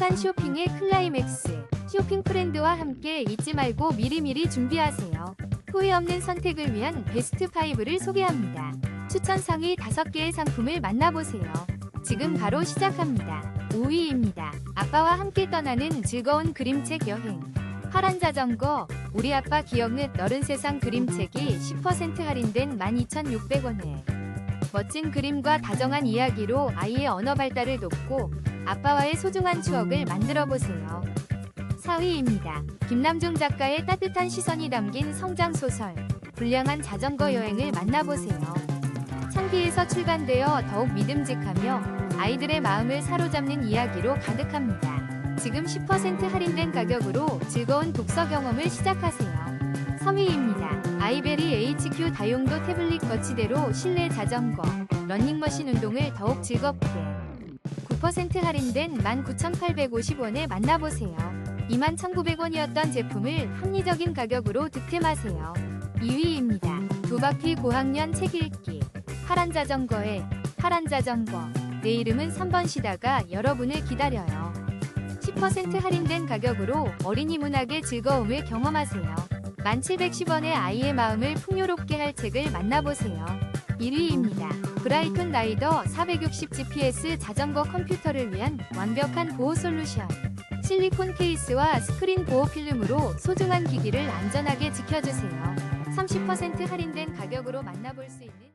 행복한 쇼핑의 클라이맥스. 쇼핑 프렌드와 함께 잊지 말고 미리미리 준비하세요. 후회 없는 선택을 위한 베스트 5를 소개합니다. 추천 상위 5개의 상품을 만나보세요. 지금 바로 시작합니다. 5위입니다. 아빠와 함께 떠나는 즐거운 그림책 여행. 파란 자전거, 우리 아빠 기억은 너른 세상 그림책이 10% 할인된 12,600원에 멋진 그림과 다정한 이야기로 아이의 언어 발달을 돕고 아빠와의 소중한 추억을 만들어 보세요. 4위입니다. 김남중 작가의 따뜻한 시선이 담긴 성장 소설 불량한 자전거 여행을 만나보세요. 창피에서 출간되어 더욱 믿음직하며 아이들의 마음을 사로잡는 이야기로 가득합니다. 지금 10% 할인된 가격으로 즐거운 독서 경험을 시작하세요. 3위입니다. 아이베리 HQ 다용도 태블릿 거치대로 실내 자전거, 러닝머신 운동을 더욱 즐겁게 9% 할인된 19,850원에 만나보세요. 21,900원이었던 제품을 합리적인 가격으로 득템하세요. 2위입니다. 두 바퀴 고학년 책 읽기. 파란 자전거에 파란 자전거. 내 이름은 3번 시다가 여러분을 기다려요. 10% 할인된 가격으로 어린이 문학의 즐거움을 경험하세요. 1710원의 아이의 마음을 풍요롭게 할 책을 만나보세요. 1위입니다. 브라이톤 라이더 460 GPS 자전거 컴퓨터를 위한 완벽한 보호 솔루션. 실리콘 케이스와 스크린 보호 필름으로 소중한 기기를 안전하게 지켜주세요. 30% 할인된 가격으로 만나볼 수 있는